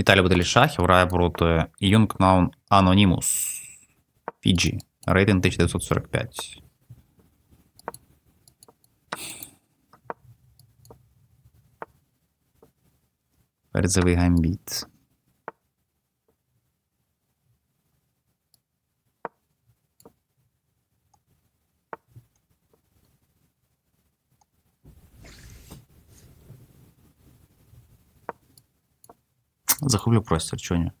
Віталій шахів, грає проти Юнгнаун Anonymous Фіджі. Рейтинг 1945. Передзовий гамбіт. Захоплю простір, чого ні?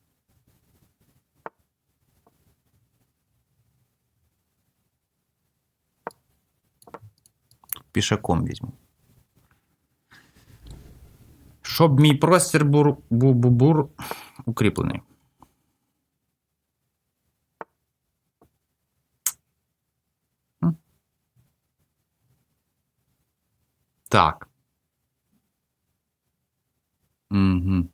Пішаком візьму. Щоб мій простір бур, був бур, бур укріплений. Так. Угу.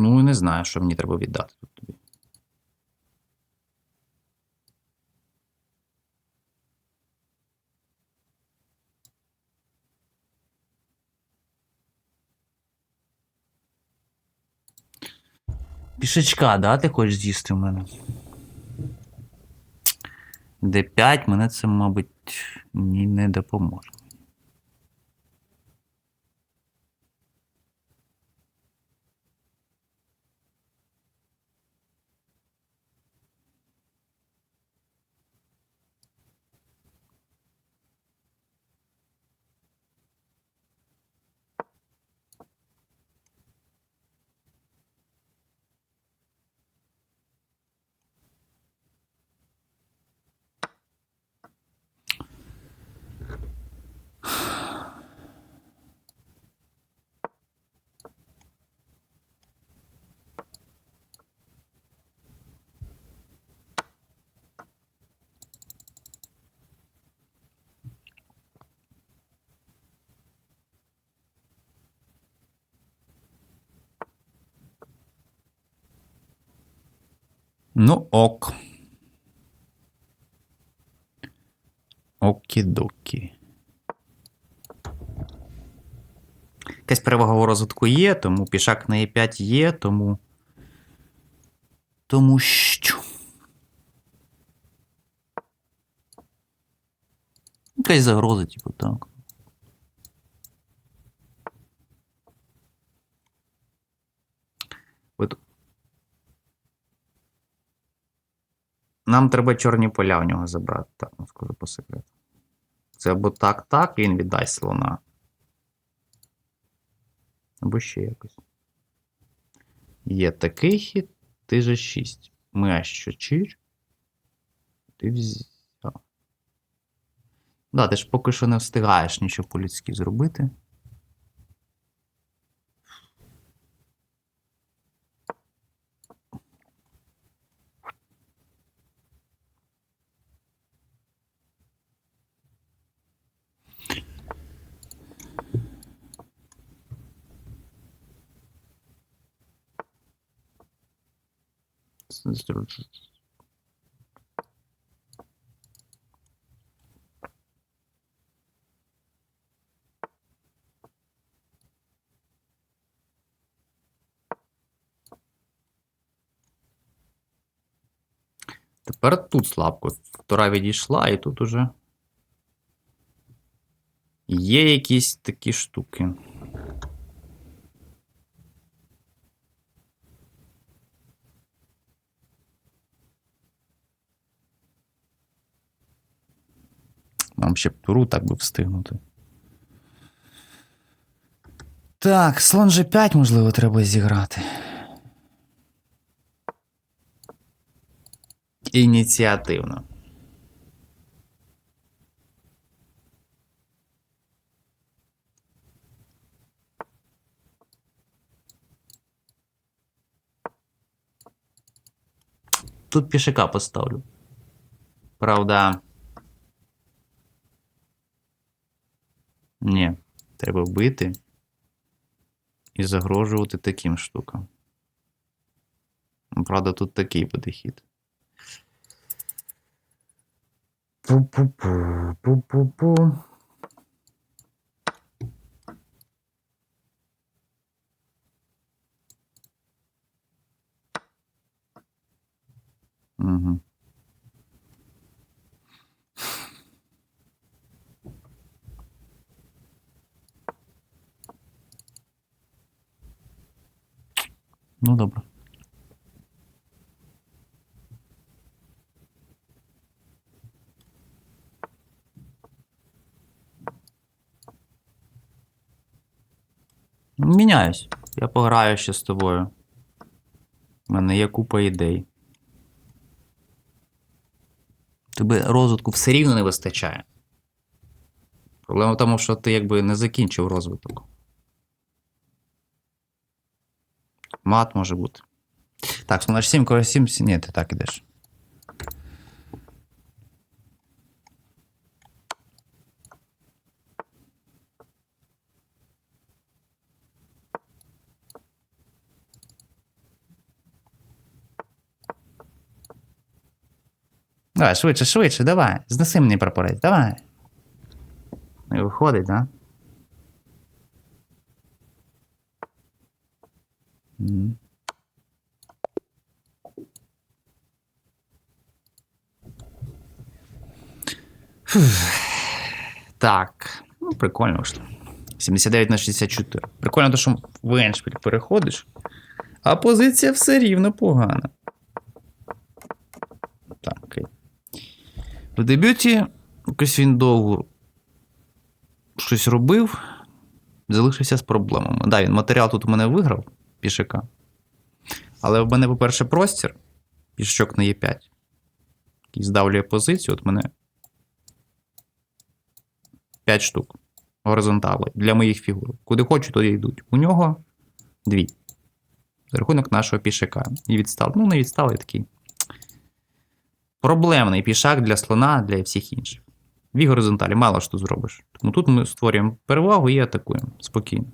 Ну, не знаю, що мені треба віддати тут тобі. Пішечка, да, ти хочеш з'їсти в мене? Д5 мене це, мабуть, не допоможе. Ну, ок. Окі-докі. Якась перевага у розвитку є, тому пішак на Е5 є, тому. Тому що. Якась загроза, типу, так. От Нам треба чорні поля в нього забрати, так, ну, скажу по секрету. Це або так, так, він віддасть слона. Або ще якось. Є такий хід, ти же 6. Ми аж що чир. Ти взяв. Да, ти ж поки що не встигаєш нічого по-людськи зробити. Тепер тут слабко. Втора відійшла, і тут уже є якісь такі штуки. Нам ще б туру так би встигнути. Так, слон G5, можливо, треба зіграти. Ініціативно. Тут пішака поставлю. Правда. Ні, треба вбити і загрожувати таким штукам. Правда, тут такий буде хід. Пу-пу-пу, пу-пу-пу. Угу. Ну, добре. Міняюсь. Я пограю ще з тобою. У мене є купа ідей. Тобі розвитку все рівно не вистачає. Проблема в тому, що ти якби не закінчив розвиток. Мат може бути. Так, слон H7, король 7, ні, ти так ідеш. Давай, швидше, швидше, давай. Знеси мені прапорець, давай. Не виходить, да? Так. Ну, прикольно вийшло. 79 на 64. Прикольно, то, що в Еншпіль переходиш, а позиція все рівно погана. Так. В дебюті якось він довго щось робив, залишився з проблемами. Да, він матеріал тут у мене виграв, пішака. Але в мене, по-перше, простір, пішачок на Е5, який здавлює позицію. От мене 5 штук горизонтали для моїх фігур. Куди хочу, туди йдуть. У нього дві. За рахунок нашого пішака. І відстав. Ну, не відсталий такий. Проблемний пішак для слона, для всіх інших. Дві горизонталі, мало що зробиш. Тому тут ми створюємо перевагу і атакуємо спокійно.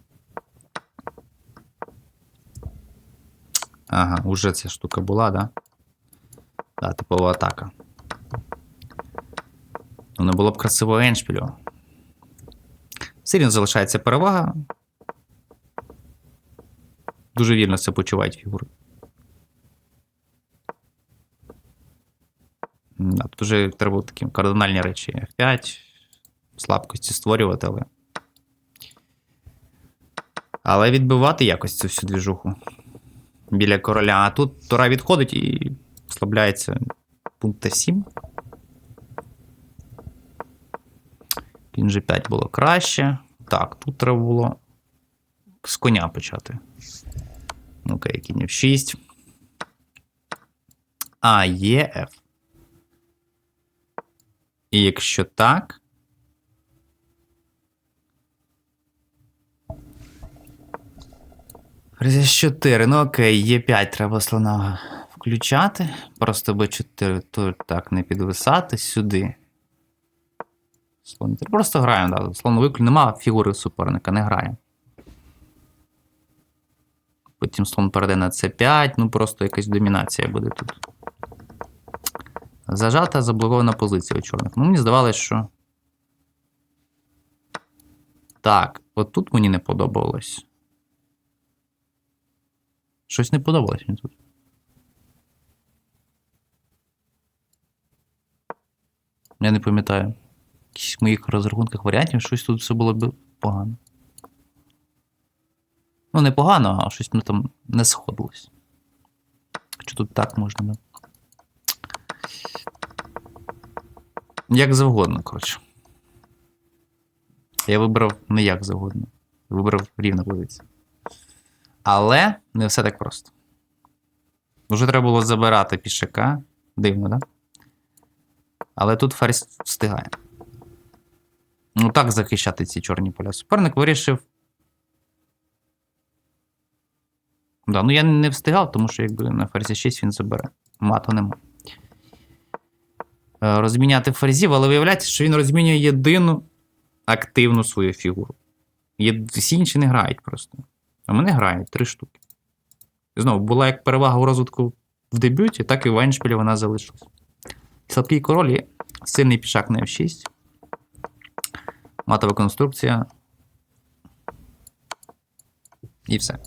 Ага, уже ця штука була, да? Да, типова атака. Ну, не було б красивого еншпілю. Все рівно залишається перевага. Дуже вільно це почувають фігури. Да, тут вже треба такі кардинальні речі. F5, слабкості створювати, але. Але відбивати якось цю всю двіжуху біля короля. А тут Тора відходить і слабляється пункт 7. Кінь G5 було краще. Так, тут треба було з коня почати. Окей, кінь F6. А, є F. І якщо так. Ферзь 4. Ну окей, є 5 треба слона включати. Просто Б4 тут так не підвисати сюди. Слон. Просто граємо, да. Слон виклю. Нема фігури суперника, не граємо. Потім слон перейде на С5, ну просто якась домінація буде тут. Зажата заблокована позиція у чорних. Ну, мені здавалося, що. Так, от тут мені не подобалось. Щось не подобалось мені тут. Я не пам'ятаю. В моїх розрахунках варіантів щось тут все було б погано. Ну, не погано, а щось ну, там не сходилось. Чи тут так можна? Да? Як завгодно, коротше. Я вибрав не як завгодно. Вибрав рівну позицію. Але не все так просто. Вже треба було забирати пішака. Дивно, так? Да? Але тут ферзь встигає. Ну, так захищати ці чорні поля. Суперник вирішив. Да, ну я не встигав, тому що якби на ферзі 6 він забере. Мату нема. Е, Розміняти ферзів, але виявляється, що він розмінює єдину активну свою фігуру. Є, всі інші не грають просто. А мене грають три штуки. Знову була як перевага у розвитку в дебюті, так і в Еншпілі вона залишилась. Слабкий король є Сильний пішак на F6. Матова конструкція. І все.